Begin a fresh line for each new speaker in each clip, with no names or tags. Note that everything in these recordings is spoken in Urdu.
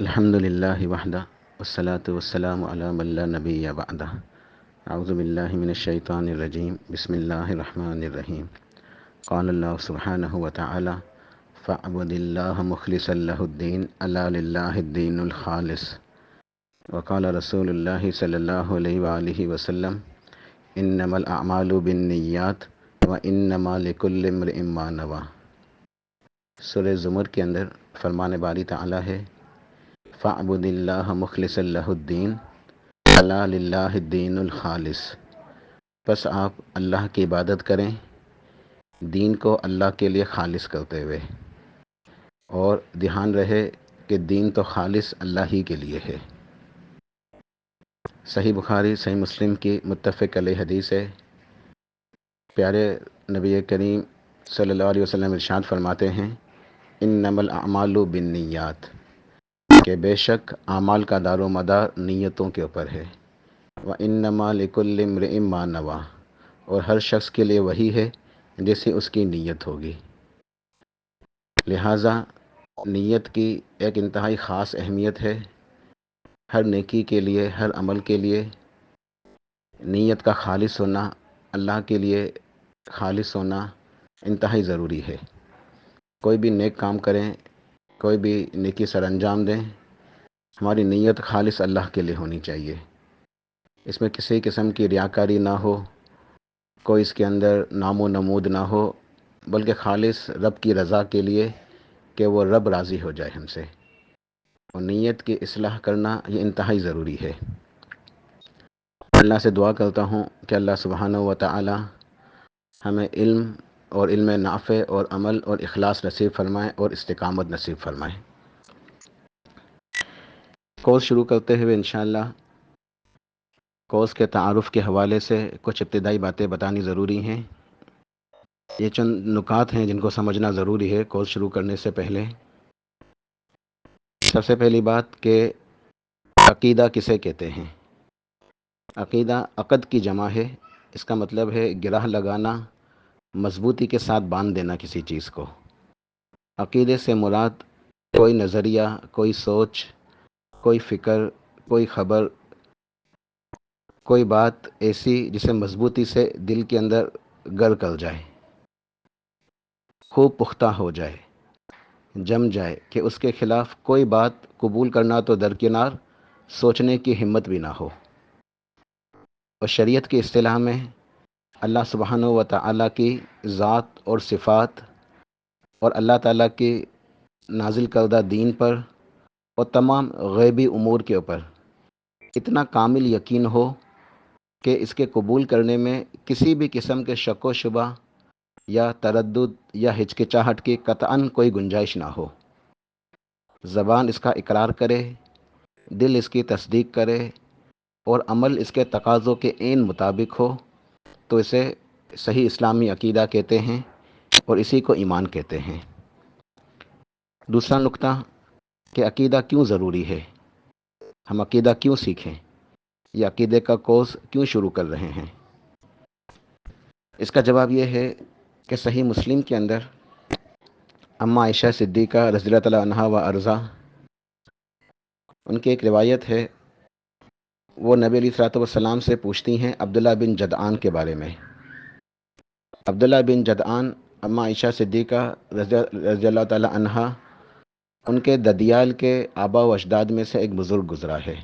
الحمد لله وحده والصلاة والسلام على من لا نبي بعده أعوذ بالله من الشيطان الرجيم بسم الله الرحمن الرحيم قال الله سبحانه وتعالى فاعبد الله مخلصا له الدين ألا لله الدين الخالص۔ وقال رسول الله صلى الله عليه وآله وسلم إنما الأعمال بالنيات وإنما لكل امرئ ما نوى سورہ زمر کے اندر فرمان باری تعالی ہے فعبد اللہ مخلص اللہ الدین اللہ الدین الخالص۔ بس آپ اللہ کی عبادت کریں، دین کو اللہ کے لیے خالص کرتے ہوئے۔ اور دھیان رہے کہ دین تو خالص اللہ ہی کے لیے ہے۔ صحیح بخاری، صحیح مسلم کی متفق علیہ حدیث ہے۔ پیارے نبی کریم صلی اللہ علیہ وسلم ارشاد فرماتے ہیں ان نمل اعمال و بنیات کہ بے شک اعمال کا دار و مدار نیتوں کے اوپر ہے۔ و ان نما لکل ما نوا اور ہر شخص کے لیے وہی ہے جیسے اس کی نیت ہوگی۔ لہٰذا نیت کی ایک انتہائی خاص اہمیت ہے۔ ہر نیکی کے لیے، ہر عمل کے لیے نیت کا خالص ہونا، اللہ کے لیے خالص ہونا انتہائی ضروری ہے۔ کوئی بھی نیک کام کریں، کوئی بھی نیکی سر انجام دیں ہماری نیت خالص اللہ کے لیے ہونی چاہیے۔ اس میں کسی قسم کی ریاکاری نہ ہو، کوئی اس کے اندر نام و نمود نہ ہو، بلکہ خالص رب کی رضا کے لیے کہ وہ رب راضی ہو جائے ہم سے۔ اور نیت کی اصلاح کرنا یہ انتہائی ضروری ہے۔ اللہ سے دعا کرتا ہوں کہ اللہ سبحانہ و تعالی ہمیں علم اور علم نافع اور عمل اور اخلاص نصیب فرمائیں اور استقامت نصیب فرمائیں کورس شروع کرتے ہوئے انشاءاللہ کورس کے تعارف کے حوالے سے کچھ ابتدائی باتیں بتانی ضروری ہیں۔ یہ چند نکات ہیں جن کو سمجھنا ضروری ہے کورس شروع کرنے سے پہلے۔ سب سے پہلی بات کہ عقیدہ کسے کہتے ہیں؟ عقیدہ عقد کی جمع ہے۔ اس کا مطلب ہے گرہ لگانا، مضبوطی کے ساتھ باندھ دینا کسی چیز کو۔ عقیدے سے مراد کوئی نظریہ، کوئی سوچ کوئی فکر، کوئی خبر، کوئی بات ایسی جسے مضبوطی سے دل کے اندر گر کر جائے۔ خوب پختہ ہو جائے، جم جائے کہ اس کے خلاف کوئی بات قبول کرنا تو درکنار، سوچنے کی ہمت بھی نہ ہو۔ اور شریعت کی اصطلاح میں اللہ سبحانہ و تعالیٰ کی ذات اور صفات اور اللہ تعالیٰ کی نازل کردہ دین پر اور تمام غیبی امور کے اوپر۔ اتنا کامل یقین ہو کہ اس کے قبول کرنے میں کسی بھی قسم کے شک و شبہ یا تردد یا ہچکچاہٹ کی قطعاً کوئی گنجائش نہ ہو۔ زبان اس کا اقرار کرے، دل اس کی تصدیق کرے اور عمل اس کے تقاضوں کے عین مطابق ہو، تو اسے صحیح اسلامی عقیدہ کہتے ہیں اور اسی کو ایمان کہتے ہیں۔ دوسرا نقطہ کہ عقیدہ کیوں ضروری ہے؟ ہم عقیدہ کیوں سیکھیں؟ یہ عقیدے کا کورس کیوں شروع کر رہے ہیں؟ اس کا جواب یہ ہے کہ صحیح مسلم کے اندر اماں عائشہ صدیقہ رضی اللہ تعالیٰ عنہ و ارضا، ان کی ایک روایت ہے، وہ نبی علیہ صلاحت والسلام سے پوچھتی ہیں عبداللہ بن جدعان کے بارے میں۔ عبداللہ بن جدعان اماں عائشہ صدیقہ رضی اللہ تعالیٰ عنہ ان کے ددیال کے آبا و اجداد میں سے ایک بزرگ گزرا ہے۔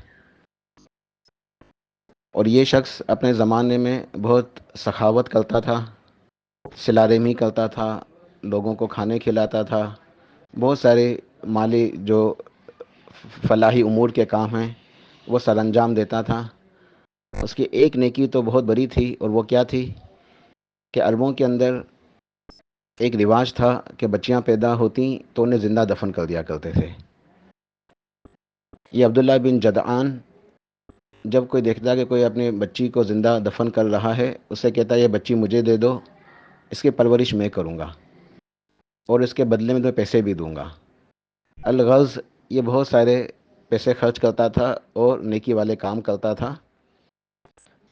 اور یہ شخص اپنے زمانے میں بہت سخاوت کرتا تھا سلارمی کرتا تھا، لوگوں کو کھانے کھلاتا تھا۔ بہت سارے مالی جو فلاحی امور کے کام ہیں، وہ سر انجام دیتا تھا۔ اس کی ایک نیکی تو بہت بڑی تھی، اور وہ کیا تھی کہ عربوں کے اندر ایک رواج تھا کہ بچیاں پیدا ہوتیں تو انہیں زندہ دفن کر دیا کرتے تھے۔ یہ عبداللہ بن جدعان، جب کوئی دیکھتا کہ کوئی اپنی بچی کو زندہ دفن کر رہا ہے، اسے کہتا ہے، یہ بچی مجھے دے دو، اس کی پرورش میں کروں گا اور اس کے بدلے میں تو پیسے بھی دوں گا۔ الغرض، یہ بہت سارے پیسے خرچ کرتا تھا اور نیکی والے کام کرتا تھا۔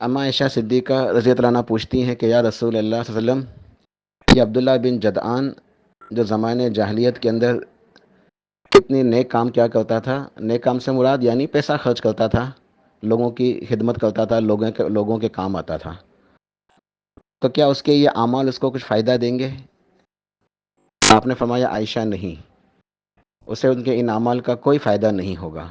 اماں عائشہ صدیقہ رضی اللہ عنہ پوچھتی ہیں کہ، یا رسول اللہ صلی اللہ علیہ وسلم یہ عبداللہ بن جدعان جو زمانے جاہلیت کے اندر کتنی نیک کام کیا کرتا تھا، نیک کام سے مراد یعنی پیسہ خرچ کرتا تھا، لوگوں کی خدمت کرتا تھا، لوگوں کے لوگوں کے کام آتا تھا۔ تو کیا اس کے یہ اعمال اس کو کچھ فائدہ دیں گے؟ آپ نے فرمایا عائشہ نہیں، اسے ان کے ان اعمال کا کوئی فائدہ نہیں ہوگا۔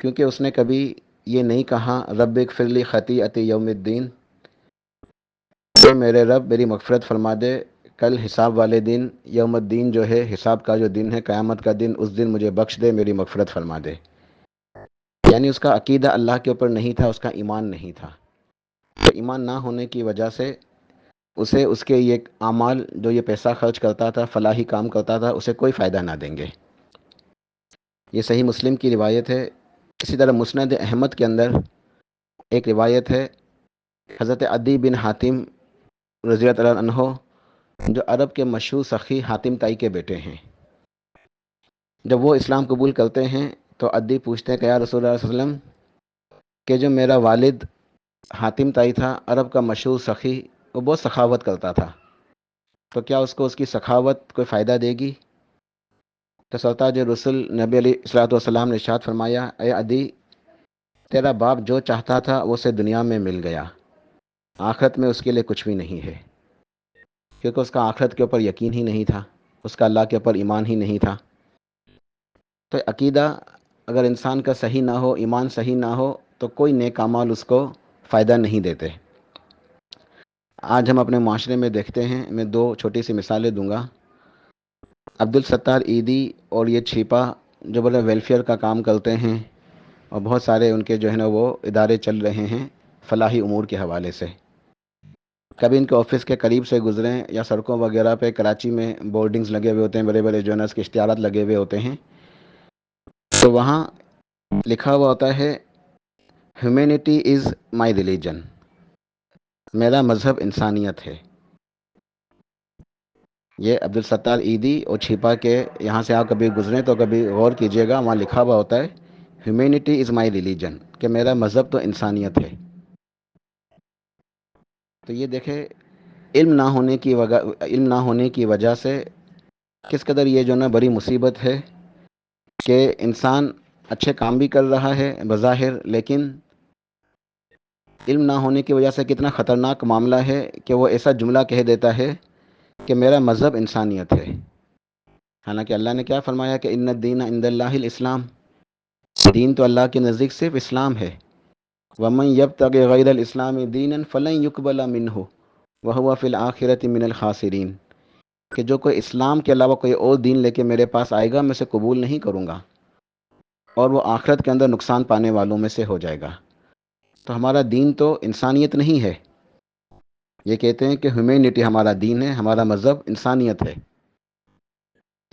کیونکہ اس نے کبھی یہ نہیں کہا، رب فرلی خطی عتی یوم الدین اے میرے رب، میری مغفرت فرما دے کل حساب والے دن، یوم الدین جو ہے، حساب کا جو دن ہے، قیامت کا دن، اس دن مجھے بخش دے، میری مغفرت فرما دے یعنی اس کا عقیدہ اللہ کے اوپر نہیں تھا، اس کا ایمان نہیں تھا۔ تو ایمان نہ ہونے کی وجہ سے اسے، اس کے یہ اعمال، جو یہ پیسہ خرچ کرتا تھا، فلاحی کام کرتا تھا، اسے کوئی فائدہ نہ دیں گے۔ یہ صحیح مسلم کی روایت ہے۔ اسی طرح مسند احمد کے اندر ایک روایت ہے۔ حضرت عدی بن حاتم رضی اللہ عنہ، جو عرب کے مشہور سخی حاتم تائی کے بیٹے ہیں۔ جب وہ اسلام قبول کرتے ہیں، تو عدی پوچھتے ہیں کہ یا رسول اللہ علیہ وسلم، کہ جو میرا والد حاتم تائی تھا، عرب کا مشہور سخی، وہ بہت سخاوت کرتا تھا۔ تو کیا اس کو اس کی سخاوت کوئی فائدہ دے گی؟ تو سرتاج رسول نبی علیہ السلاۃ والسلام نے اشاد فرمایا، اے عدی، تیرا باپ جو چاہتا تھا، وہ اسے دنیا میں مل گیا۔ آخرت میں اس کے لیے کچھ بھی نہیں ہے۔ کیونکہ اس کا آخرت کے اوپر یقین ہی نہیں تھا، اس کا اللہ کے اوپر ایمان ہی نہیں تھا۔ تو عقیدہ اگر انسان کا صحیح نہ ہو، ایمان صحیح نہ ہو، تو کوئی نیک عمال اس کو فائدہ نہیں دیتے۔ آج ہم اپنے معاشرے میں دیکھتے ہیں، میں دو چھوٹی سی مثالیں دوں گا۔ عبد الستار عیدی اور یہ چھیپا جو بڑے ویلفیئر کا کام کرتے ہیں، اور بہت سارے ان کے جو ہے نا وہ ادارے چل رہے ہیں فلاحی امور کے حوالے سے۔ کبھی ان کے آفس کے قریب سے گزریں یا سڑکوں وغیرہ پہ کراچی میں بورڈنگز لگے ہوئے ہوتے ہیں، بڑے بڑے جو کے اشتہارات لگے ہوئے ہوتے ہیں۔ تو وہاں لکھا ہوا ہوتا ہے ہیومینٹی از مائی ریلیجن میرا مذہب انسانیت ہے۔ یہ عبد الستار عیدی اور چھپا کے یہاں سے آپ کبھی گزریں تو کبھی غور کیجیے گا۔ وہاں لکھا ہوا ہوتا ہے ہیومینٹی از مائی ریلیجن کہ میرا مذہب تو انسانیت ہے۔ تو یہ دیکھیں، علم نہ ہونے کی وجہ، علم نہ ہونے کی وجہ سے کس قدر یہ جو نا بڑی مصیبت ہے کہ انسان اچھے کام بھی کر رہا ہے بظاہر، لیکن علم نہ ہونے کی وجہ سے کتنا خطرناک معاملہ ہے کہ وہ ایسا جملہ کہہ دیتا ہے کہ میرا مذہب انسانیت ہے۔ حالانکہ اللہ نے کیا فرمایا کہ ان دین اند اللہ الاسلام دین تو اللہ کے نزدیک صرف اسلام ہے۔ ومن یب تک غیر الاسلام دین فلن یقبل من ہو وہ فی الآخرت من الخاصرین کہ جو کوئی اسلام کے علاوہ کوئی اور دین لے کے میرے پاس آئے گا، میں اسے قبول نہیں کروں گا اور وہ آخرت کے اندر نقصان پانے والوں میں سے ہو جائے گا۔ تو ہمارا دین تو انسانیت نہیں ہے۔ یہ کہتے ہیں کہ ہیومینٹی ہمارا دین ہے، ہمارا مذہب انسانیت ہے۔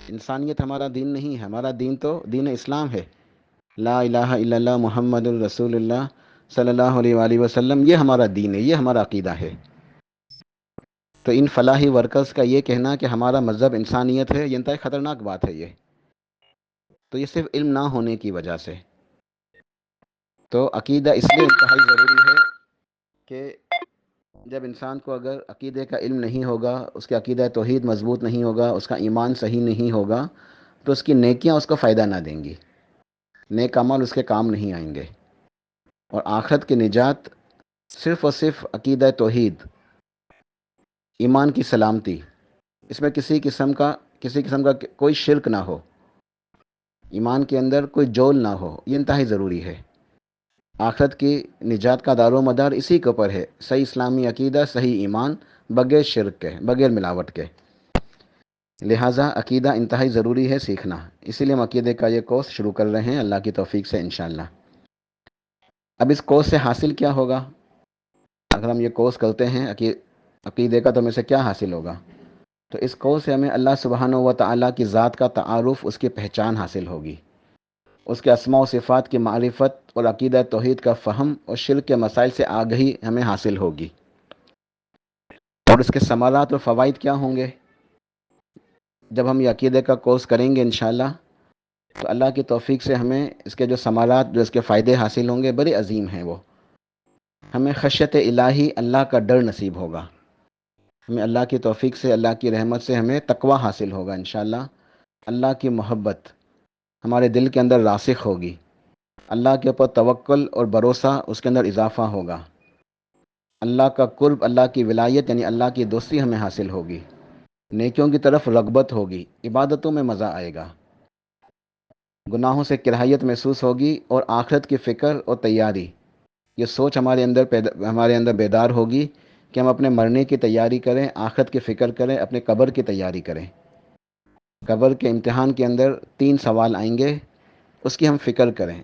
انسانیت ہمارا دین نہیں ہے، ہمارا دین تو دین اسلام ہے۔ لا الہ الا اللہ محمد الرسول اللہ۔ صلی اللہ علیہ وآلہ وسلم، یہ ہمارا دین ہے، یہ ہمارا عقیدہ ہے۔ تو ان فلاحی ورکرز کا یہ کہنا کہ ہمارا مذہب انسانیت ہے، یہ انتہائی خطرناک بات ہے یہ۔ تو یہ صرف علم نہ ہونے کی وجہ سے۔ تو عقیدہ اس لیے انتہائی ضروری ہے کہ جب انسان کو اگر عقیدے کا علم نہیں ہوگا، اس کے عقیدہ توحید مضبوط نہیں ہوگا، اس کا ایمان صحیح نہیں ہوگا، تو اس کی نیکیاں اس کو فائدہ نہ دیں گی۔ نیک عمل اس کے کام نہیں آئیں گے۔ اور آخرت کی نجات صرف اور صرف عقیدہ توحید، ایمان کی سلامتی۔ اس میں کسی قسم کا، کسی قسم کا کوئی شرک نہ ہو۔ ایمان کے اندر کوئی جول نہ ہو، یہ انتہائی ضروری ہے۔ آخرت کی نجات کا دار و مدار اسی کے اوپر ہے۔ صحیح اسلامی عقیدہ، صحیح ایمان، بغیر شرک کے، بغیر ملاوٹ کے۔ لہٰذا عقیدہ انتہائی ضروری ہے سیکھنا۔ اسی لیے ہم عقیدے کا یہ کورس شروع کر رہے ہیں۔ اللہ کی توفیق سے انشاءاللہ۔ اب اس کورس سے حاصل کیا ہوگا؟ اگر ہم یہ کورس کرتے ہیں عقیدے کا تو ہمیں سے کیا حاصل ہوگا؟ تو اس کورس سے ہمیں اللہ سبحانہ و تعالیٰ کی ذات کا تعارف، اس کی پہچان حاصل ہوگی۔ اس کے اسماء و صفات کی معرفت اور عقیدہ توحید کا فہم اور شرک کے مسائل سے آگہی ہمیں حاصل ہوگی۔ اور اس کے ثمارات اور فوائد کیا ہوں گے؟ جب ہم یہ عقیدے کا کورس کریں گے انشاءاللہ تو اللہ کی توفیق سے ہمیں اس کے جو ثمارات جو اس کے فائدے حاصل ہوں گے بڑے عظیم ہیں وہ۔ ہمیں خشیت الہی اللہ کا ڈر نصیب ہوگا۔ ہمیں اللہ کی توفیق سے، اللہ کی رحمت سے ہمیں تقوی حاصل ہوگا انشاءاللہ۔ اللہ کی محبت ہمارے دل کے اندر راسخ ہوگی۔ اللہ کے اوپر توکل اور بھروسہ اس کے اندر اضافہ ہوگا۔ اللہ کا قرب، اللہ کی ولایت یعنی اللہ کی دوستی ہمیں حاصل ہوگی۔ نیکیوں کی طرف رغبت ہوگی۔ عبادتوں میں مزہ آئے گا۔ گناہوں سے کرہیت محسوس ہوگی اور آخرت کی فکر اور تیاری۔ یہ سوچ ہمارے اندر پیدا، ہمارے اندر بیدار ہوگی کہ ہم اپنے مرنے کی تیاری کریں، آخرت کی فکر کریں، اپنے قبر کی تیاری کریں۔ قبر کے امتحان کے اندر تین سوال آئیں گے۔ اس کی ہم فکر کریں،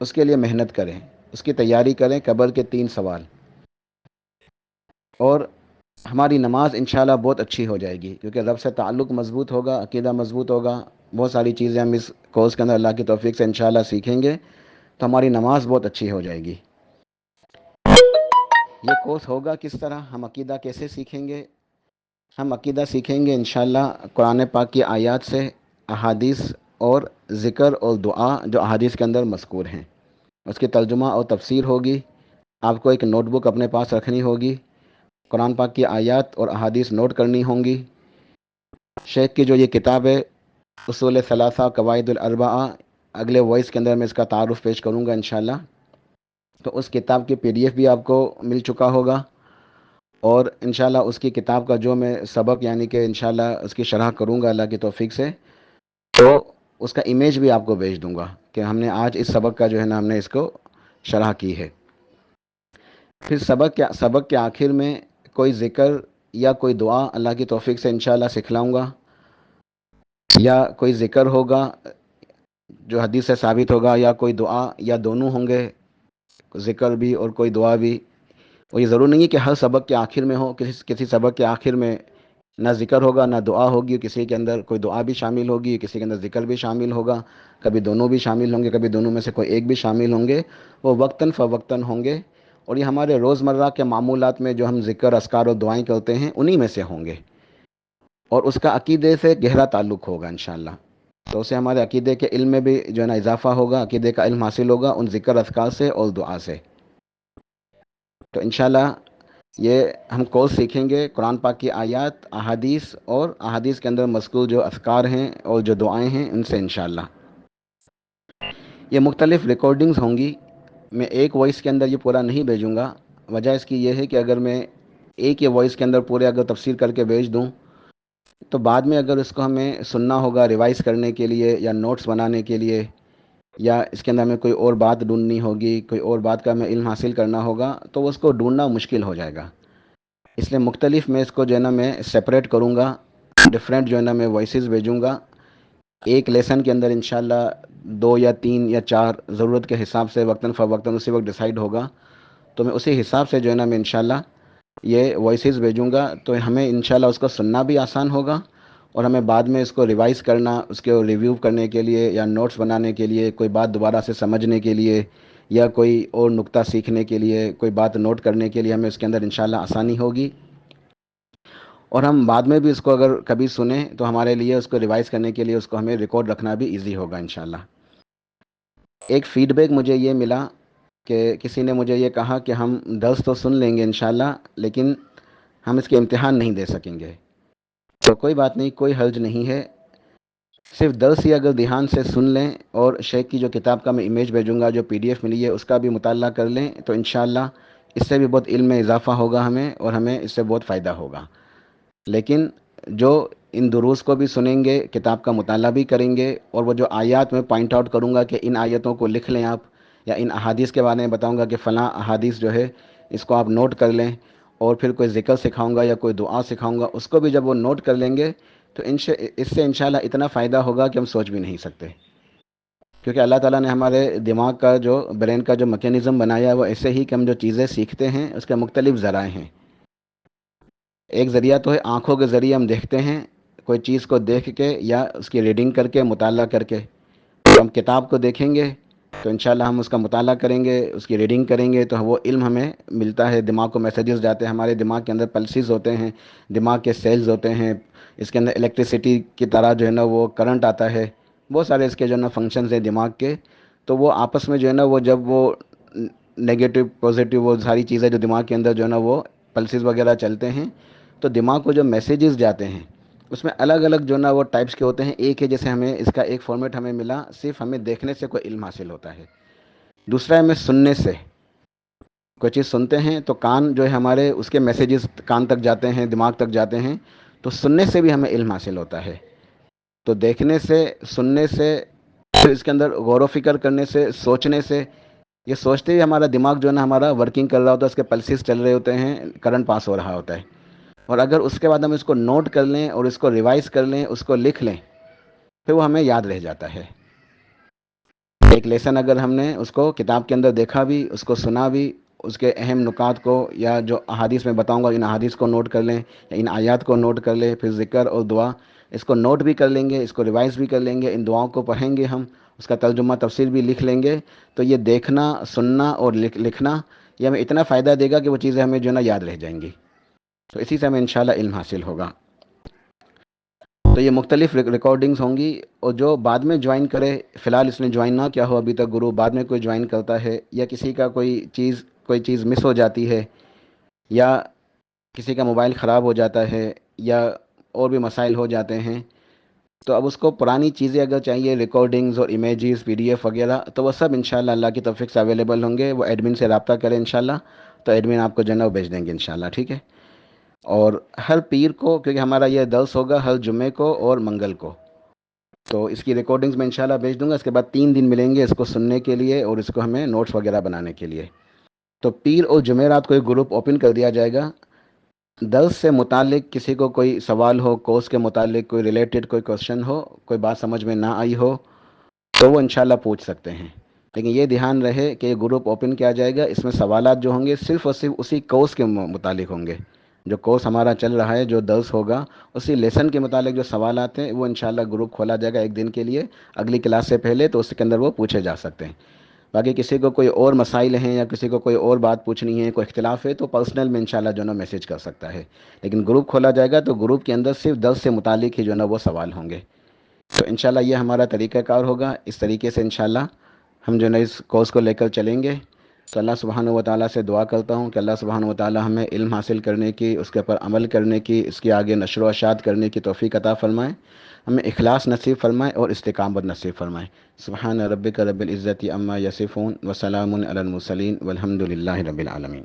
اس کے لیے محنت کریں، اس کی تیاری کریں، قبر کے تین سوال۔ اور ہماری نماز انشاءاللہ بہت اچھی ہو جائے گی، کیونکہ رب سے تعلق مضبوط ہوگا، عقیدہ مضبوط ہوگا، بہت ساری چیزیں ہم اس کورس کے اندر اللہ کی توفیق سے انشاءاللہ سیکھیں گے، تو ہماری نماز بہت اچھی ہو جائے گی۔ یہ کورس ہوگا کس طرح؟ ہم عقیدہ کیسے سیکھیں گے؟ ہم عقیدہ سیکھیں گے انشاءاللہ قرآن پاک کی آیات سے، احادیث اور ذکر اور دعا جو احادیث کے اندر مذکور ہیں۔ اس کی ترجمہ اور تفسیر ہوگی، آپ کو ایک نوٹ بک اپنے پاس رکھنی ہوگی۔ قرآن پاک کی آیات اور احادیث نوٹ کرنی ہوں گی۔ شیخ کی جو یہ کتاب ہے، اصول ثلاثہ، قواعد الربا اگلے وائس کے اندر میں اس کا تعارف پیش کروں گا انشاءاللہ۔ تو اس کتاب کی پی ڈی ایف بھی آپ کو مل چکا ہوگا۔ اور انشاءاللہ اس کی کتاب کا جو میں سبق یعنی کہ انشاءاللہ اس کی شرح کروں گا، اللہ کی توفیق سے، تو اس کا امیج بھی آپ کو بھیج دوں گا کہ ہم نے آج اس سبق کا جو ہے نا، ہم نے اس کو شرح کی ہے۔ پھر سبق کے سبق کے آخر میں کوئی ذکر یا کوئی دعا اللہ کی توفیق سے انشاءاللہ سکھلاؤں گا یا کوئی ذکر ہوگا جو حدیث سے ثابت ہوگا یا کوئی دعا یا دونوں ہوں گے، ذکر بھی اور کوئی دعا بھی۔ اور یہ ضرور نہیں ہے کہ ہر سبق کے آخر میں ہو، کسی کسی سبق کے آخر میں نہ ذکر ہوگا، نہ دعا ہوگی، کسی کے اندر کوئی دعا بھی شامل ہوگی، کسی کے اندر ذکر بھی شامل ہوگا۔ کبھی دونوں بھی شامل ہوں گے، کبھی دونوں میں سے کوئی ایک بھی شامل ہوں گے۔ وہ وقتاً فوقتاً ہوں گے۔ اور یہ ہمارے روزمرہ کے معمولات میں جو ہم ذکر اسکار و دعائیں کرتے ہیں، انہی میں سے ہوں گے۔ اور اس کا عقیدے سے گہرا تعلق ہوگا انشاءاللہ۔ تو اسے ہمارے عقیدے کے علم میں بھی جو ہے نا اضافہ ہوگا، عقیدے کا علم حاصل ہوگا ان ذکر اسکار سے اور دعا سے۔ تو انشاءاللہ یہ ہم کورس سیکھیں گے، قرآن پاک کی آیات، احادیث اور احادیث کے اندر مذکور جو اسکار ہیں اور جو دعائیں ہیں، ان سے انشاءاللہ۔ یہ مختلف ریکارڈنگز ہوں گی۔ میں ایک وائس کے اندر یہ پورا نہیں بھیجوں گا۔ وجہ اس کی یہ ہے کہ اگر میں ایک یہ وائس کے اندر پورے اگر تفسیر کر کے بھیج دوں، تو بعد میں اگر اس کو ہمیں سننا ہوگا ریوائز کرنے کے لیے یا نوٹس بنانے کے لیے، یا اس کے اندر ہمیں کوئی اور بات ڈھونڈنی ہوگی، کوئی اور بات کا ہمیں علم حاصل کرنا ہوگا، تو اس کو ڈھونڈنا مشکل ہو جائے گا۔ اس لیے مختلف میں اس کو جو ہے نا میں سپریٹ کروں گا ڈفرینٹ جو ہے نا میں وائسز بھیجوں گا۔ ایک لیسن کے اندر انشاءاللہ دو یا تین یا چار ضرورت کے حساب سے وقتاً فوقتاً اسی وقت ڈیسائیڈ ہوگا۔ تو میں اسی حساب سے جو ہے نا میں انشاءاللہ یہ وائسز بھیجوں گا۔ تو ہمیں انشاءاللہ اس کو سننا بھی آسان ہوگا اور ہمیں بعد میں اس کو ریوائز کرنا، اس کے ریویو کرنے کے لیے یا نوٹس بنانے کے لیے، کوئی بات دوبارہ سے سمجھنے کے لیے یا کوئی اور نقطہ سیکھنے کے لیے، کوئی بات نوٹ کرنے کے لیے ہمیں اس کے اندر انشاءاللہ آسانی ہوگی۔ اور ہم بعد میں بھی اس کو اگر کبھی سنیں تو ہمارے لیے اس کو ریوائز کرنے کے لیے اس کو ہمیں ریکارڈ رکھنا بھی ایزی ہوگا انشاءاللہ۔ ایک فیڈ بیک مجھے یہ ملا کہ کسی نے مجھے یہ کہا کہ ہم درس تو سن لیں گے انشاءاللہ، لیکن ہم اس کے امتحان نہیں دے سکیں گے۔ تو کوئی بات نہیں، کوئی حرج نہیں ہے۔ صرف درس ہی اگر دھیان سے سن لیں اور شیخ کی جو کتاب کا میں امیج بھیجوں گا، جو پی ڈی ایف ملی ہے، اس کا بھی مطالعہ کر لیں، تو انشاءاللہ اس سے بھی بہت علم میں اضافہ ہوگا ہمیں اور ہمیں اس سے بہت فائدہ ہوگا۔ لیکن جو ان دروس کو بھی سنیں گے، کتاب کا مطالعہ بھی کریں گے، اور وہ جو آیات میں پوائنٹ آؤٹ کروں گا کہ ان آیتوں کو لکھ لیں آپ، یا ان احادیث کے بارے میں بتاؤں گا کہ فلاں احادیث جو ہے، اس کو آپ نوٹ کر لیں، اور پھر کوئی ذکر سکھاؤں گا یا کوئی دعا سکھاؤں گا، اس کو بھی جب وہ نوٹ کر لیں گے، تو ان اس سے انشاءاللہ اتنا فائدہ ہوگا کہ ہم سوچ بھی نہیں سکتے۔ کیونکہ اللہ تعالیٰ نے ہمارے دماغ کا جو، برین کا جو مکینزم بنایا ہے، وہ ایسے ہی کہ ہم جو چیزیں سیکھتے ہیں، اس کے مختلف ذرائع ہیں۔ ایک ذریعہ تو ہے آنکھوں کے ذریعے ہم دیکھتے ہیں کوئی چیز کو دیکھ کے یا اس کی ریڈنگ کر کے مطالعہ کر کے ہم کتاب کو دیکھیں گے تو انشاءاللہ ہم اس کا مطالعہ کریں گے، اس کی ریڈنگ کریں گے تو وہ علم ہمیں ملتا ہے، دماغ کو میسیجز جاتے ہیں، ہمارے دماغ کے اندر پلسز ہوتے ہیں، دماغ کے سیلز ہوتے ہیں، اس کے اندر الیکٹریسٹی کی طرح جو ہے نا وہ کرنٹ آتا ہے، بہت سارے اس کے جو ہے نا فنکشنز ہیں دماغ کے، تو وہ آپس میں جو ہے نا وہ جب وہ نگیٹو پازیٹیو وہ ساری چیزیں جو دماغ کے اندر جو ہے نا وہ پلسز وغیرہ چلتے ہیں تو دماغ کو جو میسیجز جاتے ہیں اس میں الگ الگ جو نا وہ ٹائپس کے ہوتے ہیں، ایک ہے جیسے ہمیں اس کا ایک فارمیٹ ہمیں ملا، صرف ہمیں دیکھنے سے کوئی علم حاصل ہوتا ہے۔ دوسرا ہمیں سننے سے۔ کوئی چیز سنتے ہیں تو کان جو ہے ہمارے، اس کے میسیجز کان تک جاتے ہیں، دماغ تک جاتے ہیں۔ تو سننے سے بھی ہمیں علم حاصل ہوتا ہے۔ تو دیکھنے سے، سننے سے اس کے اندر غور و فکر کرنے سے، سوچنے سے، یہ سوچتے ہی ہمارا دماغ جو ہے نا ہمارا ورکنگ کر رہا ہوتا ہے، اس کے پلسز چل رہے ہوتے ہیں کرنٹ پاس ہو رہا ہوتا ہے۔ اور اگر اس کے بعد ہم اس کو نوٹ کر لیں اور اس کو ریوائز کر لیں، اس کو لکھ لیں، پھر وہ ہمیں یاد رہ جاتا ہے۔ ایک لیسن اگر ہم نے اس کو کتاب کے اندر دیکھا بھی، اس کو سنا بھی، اس کے اہم نکات کو یا جو احادیث میں بتاؤں گا، ان احادیث کو نوٹ کر لیں یا ان آیات کو نوٹ کر لیں، پھر ذکر اور دعا، اس کو نوٹ بھی کر لیں گے، اس کو ریوائز بھی کر لیں گے، ان دعاؤں کو پڑھیں گے ہم، اس کا ترجمہ تفصیل بھی لکھ لیں گے۔ تو یہ دیکھنا، سننا اور لکھنا، یہ ہمیں اتنا فائدہ دے گا کہ وہ چیزیں ہمیں جو ہے نا یاد رہ جائیں گی۔ تو اسی سے ہمیں انشاءاللہ علم حاصل ہوگا۔ تو یہ مختلف ریکارڈنگز ہوں گی اور جو بعد میں جوائن کرے، فی الحال اس نے جوائن نہ کیا ہو ابھی تک گرو بعد میں کوئی جوائن کرتا ہے یا کسی کا کوئی چیز کوئی چیز مس ہو جاتی ہے یا کسی کا موبائل خراب ہو جاتا ہے یا اور بھی مسائل ہو جاتے ہیں، تو اب اس کو پرانی چیزیں اگر چاہیے ریکارڈنگز اور امیجز پی ڈی ایف وغیرہ، تو وہ سب انشاءاللہ اللہ کی توفیق سے اویلیبل ہوں گے۔ وہ ایڈمن سے رابطہ کریں انشاءاللہ، تو ایڈمن آپ کو جو ہے نا وہ بھیج دیں گے انشاءاللہ، ٹھیک ہے؟ اور ہر پیر کو، کیونکہ ہمارا یہ درس ہوگا ہر جمعے کو اور منگل کو۔ تو اس کی ریکارڈنگز میں انشاءاللہ بھیج دوں گا۔ اس کے بعد تین دن ملیں گے اس کو سننے کے لیے اور اس کو ہمیں نوٹس وغیرہ بنانے کے لیے۔ تو پیر اور جمعرات کو ایک گروپ اوپن کر دیا جائے گا۔ درس سے متعلق کسی کو کوئی سوال ہو کورس کے متعلق کوئی ریلیٹڈ کوئی کوشچن ہو، کوئی بات سمجھ میں نہ آئی ہو، تو وہ انشاءاللہ پوچھ سکتے ہیں۔ لیکن یہ دھیان رہے کہ یہ گروپ اوپن کیا جائے گا۔ اس میں سوالات جو ہوں گے، صرف اور صرف اسی کورس کے متعلق ہوں گے۔ جو کورس ہمارا چل رہا ہے، جو درس ہوگا، اسی لیسن کے متعلق جو سوالات ہیں، وہ انشاءاللہ گروپ کھولا جائے گا ایک دن کے لیے۔ اگلی کلاس سے پہلے تو اس کے اندر وہ پوچھے جا سکتے ہیں۔ باقی کسی کو کوئی اور مسائل ہیں یا کسی کو کوئی اور بات پوچھنی ہے، کوئی اختلاف ہے، تو پرسنل میں انشاءاللہ جو ہے نا میسیج کر سکتا ہے۔ لیکن گروپ کھولا جائے گا تو گروپ کے اندر صرف درس سے متعلق ہی جو ہے نا وہ سوال ہوں گے۔ تو انشاءاللہ یہ ہمارا طریقہ کار ہوگا۔ اس طریقے سے انشاءاللہ ہم جو ہے نا اس کورس کو لے کر چلیں گے۔ تو اللہ سبحانہ و تعالیٰ سے دعا کرتا ہوں کہ اللہ سبحانہ و تعالیٰ ہمیں علم حاصل کرنے کی، اس کے اوپر عمل کرنے کی، اس کے آگے نشر و اشاعت کرنے کی توفیق عطا فرمائے۔ ہمیں اخلاص نصیب فرمائے اور استقامت نصیب فرمائے۔ سبحان رب رب العزت عما یسفون وسلام علی المرسلین والحمد للہ رب العالمین۔